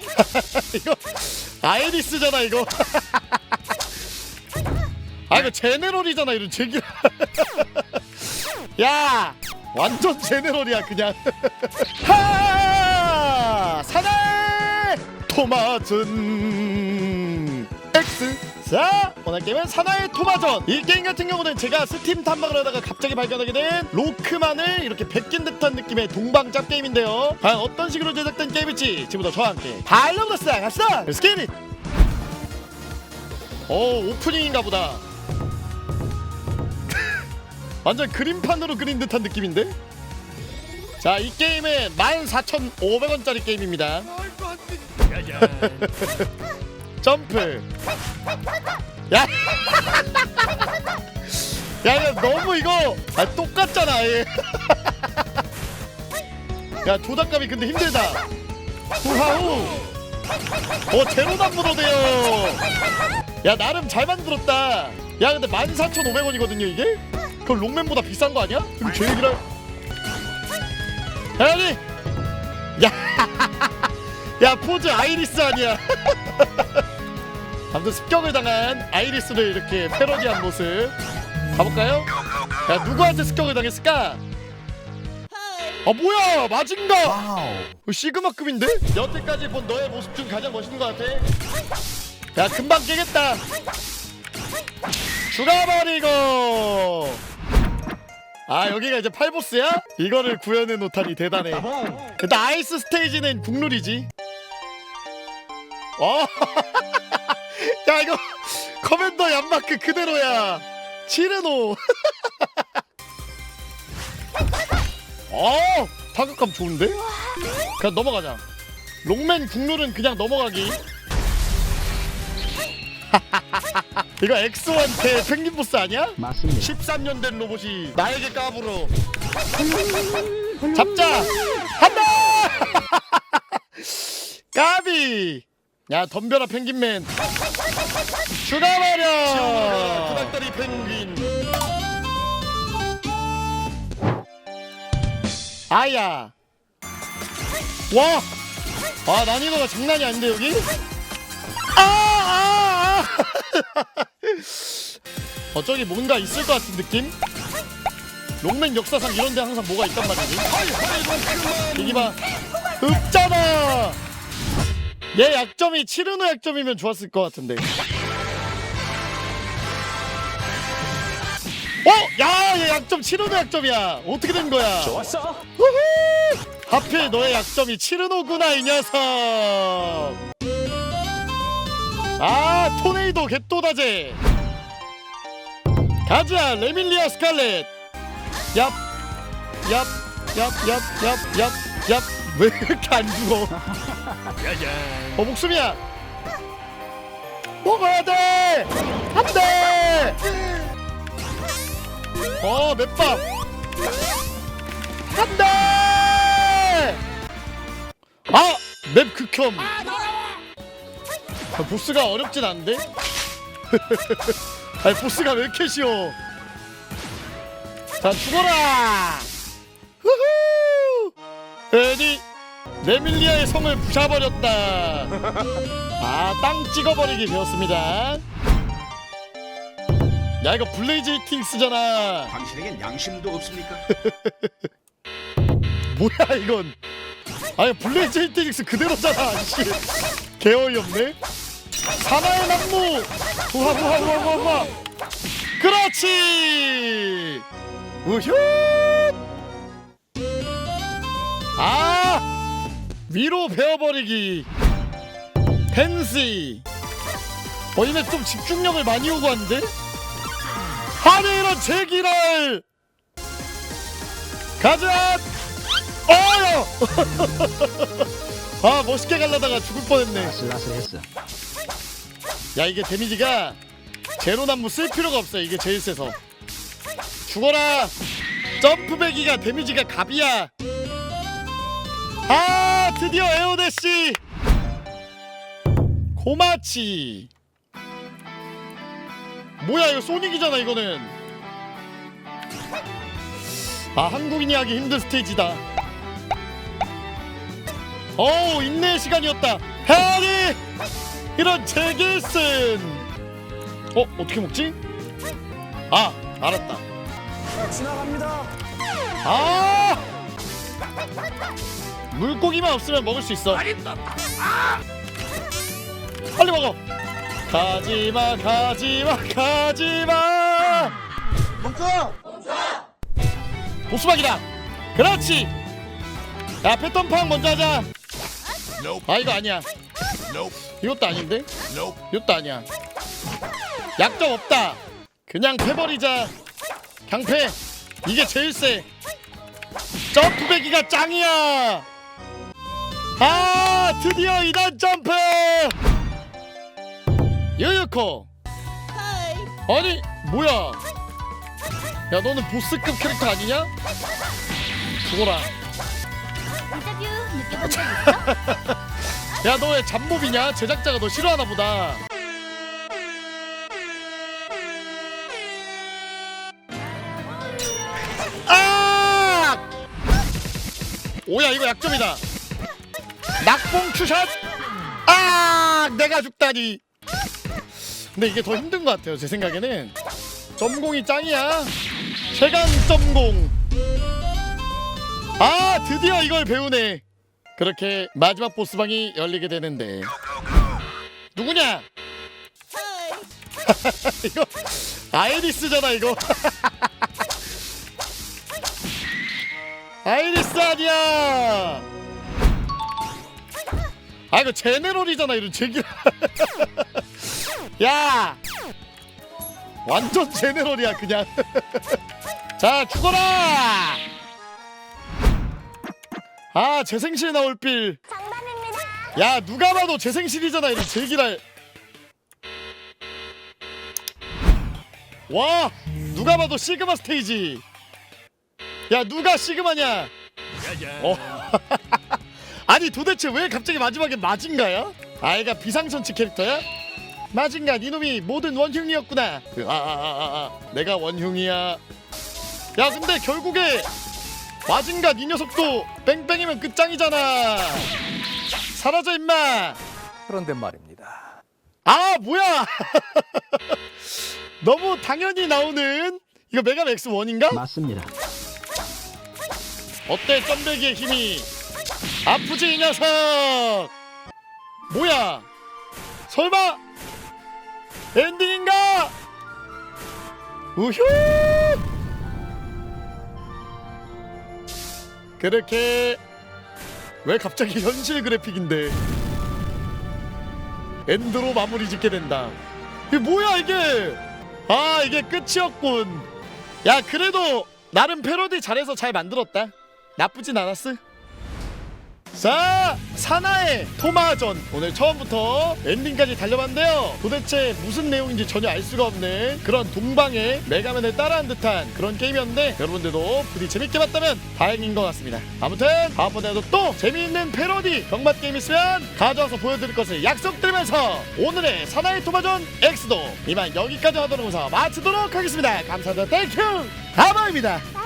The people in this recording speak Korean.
이거 아이리스잖아 이거. 아 이거 제네럴이잖아 이런 제기 야 완전 제네럴이야 그냥. 하! 토마전 X 자 오늘 게임은 사나이 토마전. 이 게임 같은 경우는 제가 스팀 탐방을 하다가 갑자기 발견하게 된 로크만을 이렇게 베낀 듯한 느낌의 동방잡 게임인데요. 과연 어떤 식으로 제작된 게임일지 지금부터 저와 함께 달려보자 갑시다. Let's get it. 오 오프닝인가 보다. 완전 그림판으로 그린 듯한 느낌인데? 자 이 게임은 14,500원짜리 게임입니다 점프. 야. 야, 이거 너무 이거 아, 똑같잖아 아예 야 조작감이 근데 힘들다. 후하우. 어 제로 난무로돼요. 야 나름 잘 만들었다. 야 근데 14,500원이거든요 이게? 그럼 롱맨보다 비싼 거 아니야? 그럼 제 얘기를 할- 아니 야, 야 포즈 아이리스 아니야 아무튼 습격을 당한 아이리스를 이렇게 패러디한 모습 가볼까요? 야 누구한테 습격을 당했을까? 아 뭐야 마징가 그 시그마급인데? 여태까지 본 너의 모습 중 가장 멋있는 것 같아 야 금방 깨겠다 죽어버리고 아 여기가 이제 팔보스야? 이거를 구현해 놓다니 대단해 일단 아이스 스테이지는 국룰이지 어? 야 이거 커맨더 얀마크 그대로야. 치르노. 어 타격감 좋은데? 그냥 넘어가자. 롱맨 국룰은 그냥 넘어가기. 이거 엑소한테 펭귄 보스 아니야? 맞습니다. 13년 된 로봇이 나에게 까불어. 잡자! 한다 까비! 야 덤벼라 펭귄맨 죽어버려 구닥다리 펭귄 아야 와! 아 난이도가 장난이 아닌데 여기? 아! 아! 아! 어 저기 뭔가 있을 것 같은 느낌? 롱맨 역사상 이런 데 항상 뭐가 있단 말이지 이기 봐 없잖아 얘 약점이 치르노 약점이면 좋았을 것 같은데 어? 야, 얘 약점 치르노 약점이야. 어떻게 된 거야? 좋았어. 우후! 하필 너의 약점이 치르노구나 이 녀석. 아, 토네이도 개또다제. 가자, 레밀리아 스칼렛. 얍, 얍, 얍, 얍, 얍, 얍, 얍. 왜 이렇게 안 죽어? 어 목숨이야. 먹어야 돼. 안 돼. 어 맵밥. 안 돼. 아, 맵 극혐. 아, 보스가 어렵진 않은데? 아니 보스가 왜 이렇게 쉬워? 자 죽어라! 후후! 애니 레밀리아의 성을 부셔버렸다. 아, 땅 찍어버리기 배웠습니다. 야 이거 블레이즈 킹스잖아. 당신에겐 양심도 없습니까? 뭐야 이건? 아니 블레이즈 히트닉스 그대로잖아. 씨. 개어이 없네. 사나의 남무. 우와 우와 우와 우와 우와. 그렇지. 우효. 아 위로 베어버리기. 펜시. 어 이제 좀 집중력을 많이 요구하는데? 하늘은 제기랄. 가자. 어여. 아 멋있게 갈라다가 죽을 뻔했네. 아슬아슬했어. 야 이게 데미지가 제로 난무 쓸 필요가 없어 이게 제일 세서 죽어라 점프배기가 데미지가 갑이야 아 드디어 에어대시 고마치. 뭐야 이거 소닉이잖아 이거는. 아 한국인이 하기 힘든 스테이지다. 어우 인내의 시간이었다. 아니 이런 제길슨! 어 어떻게 먹지? 아 알았다. 지나갑니다. 아 물고기만 없으면 먹을 수 있어. 빨리 먹어. 가지마 가지마 가지마! 멈춰. 보수박이다. 그렇지. 야 패턴 먼저 하자. 아 이거 아니야. 이것도 아닌데. 이것도 아니야. 약점 없다. 그냥 패버리자. 강패. 이게 제일 세. 점프배기가 짱이야 아 드디어 2단 점프! 유유코! 아니 뭐야? 야 너는 보스급 캐릭터 아니냐? 죽어라? 야 너왜 잡몹이냐? 제작자가 너 싫어하나 보다. 아! 오야 이거 약점이다 낙봉 추샷! 아 내가 죽다니. 근데 이게 더 힘든 것 같아요 제 생각에는. 점공이 짱이야. 최강 점공. 아 드디어 이걸 배우네. 그렇게 마지막 보스방이 열리게 되는데. 누구냐? 이거 아이리스잖아 이거. 아이리스 아니야 아 이거 제네럴이잖아 이런 제기 야! 완전 제네럴이야 그냥. 자 죽어라! 아 재생실 나올 빌야 누가 봐도 재생실이잖아 이런 제기랄 와! 누가 봐도 시그마 스테이지. 야 누가 시그마냐? 어 아니 도대체 왜 갑자기 마지막에 마징가야? 아이가 비상천치 캐릭터야? 마징가 니놈이 모든 원흉이었구나 그, 아, 아, 아, 아, 아. 내가 원흉이야 야 근데 결국에 마징가 니 녀석도 뺑뺑이면 끝장이잖아 사라져 임마 그런데 말입니다. 아 뭐야 너무 당연히 나오는 이거 메가맥스 원인가? 맞습니다. 어때 점배기의 힘이 아프지 이 녀석! 뭐야? 설마? 엔딩인가? 우휴 그렇게 왜 갑자기 현실 그래픽인데 엔드로 마무리 짓게 된다. 이게 뭐야 이게? 아 이게 끝이었군. 야 그래도 나름 패러디 잘해서 잘 만들었다. 나쁘진 않았어 자 사나의 토마전. 오늘 처음부터 엔딩까지 달려봤는데요. 도대체 무슨 내용인지 전혀 알 수가 없는 그런 동방의 메가맨을 따라한 듯한 그런 게임이었는데 여러분들도 부디 재밌게 봤다면 다행인 것 같습니다. 아무튼 다음번에도 또 재미있는 패러디 경맛 게임 있으면 가져와서 보여드릴 것을 약속드리면서 오늘의 사나의 토마전 X도 이만 여기까지 하도록 해서 마치도록 하겠습니다. 감사합니다. 땡큐 다마입니다